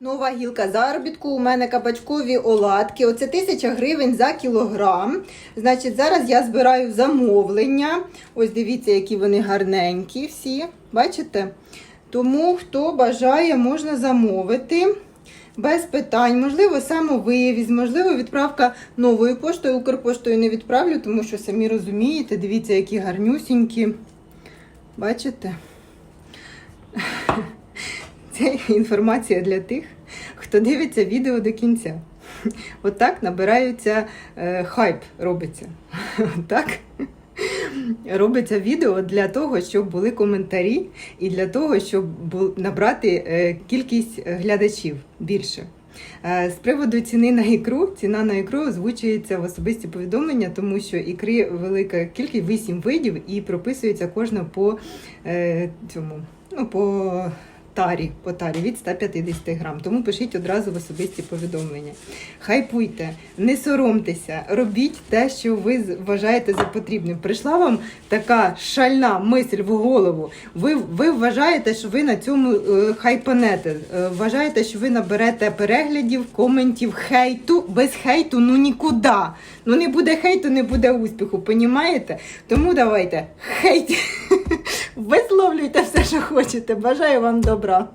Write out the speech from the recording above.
Нова гілка заробітку. У мене кабачкові оладки. Оце тисяча гривень за кілограм. Значить, зараз я збираю замовлення. Ось дивіться, які вони гарненькі всі. Бачите? Тому, хто бажає, можна замовити. Без питань, можливо, самовивіз, можливо, відправка новою поштою, Укрпоштою не відправлю, тому що самі розумієте, дивіться, які гарнюсінькі. Бачите? Це інформація для тих, хто дивиться відео до кінця. Отак набираються е, хайп робиться. Так? Робиться відео для того, щоб були коментарі, і для того, щоб набрати е, кількість глядачів більше. Е, З приводу ціни на ікру, ціна на ікру озвучується в особисті повідомлення, тому що ікри велика кількість, 8 видів, і прописується кожна по е, цьому, ну, по тарі, по тарі від 150 грам. Тому пишіть одразу в особисті повідомлення. Хайпуйте, не соромтеся, робіть те, що ви вважаєте за потрібним. Прийшла вам така шальна мисль в голову. Ви, ви вважаєте, що ви на цьому е, хайпанете. Е, вважаєте, що ви наберете переглядів, коментів, хейту. Без хейту ну нікуди. Ну не буде хейту, не буде успіху, понімаєте? Тому давайте хейт. Висловлюйте все, що хочете. Бажаю вам добра.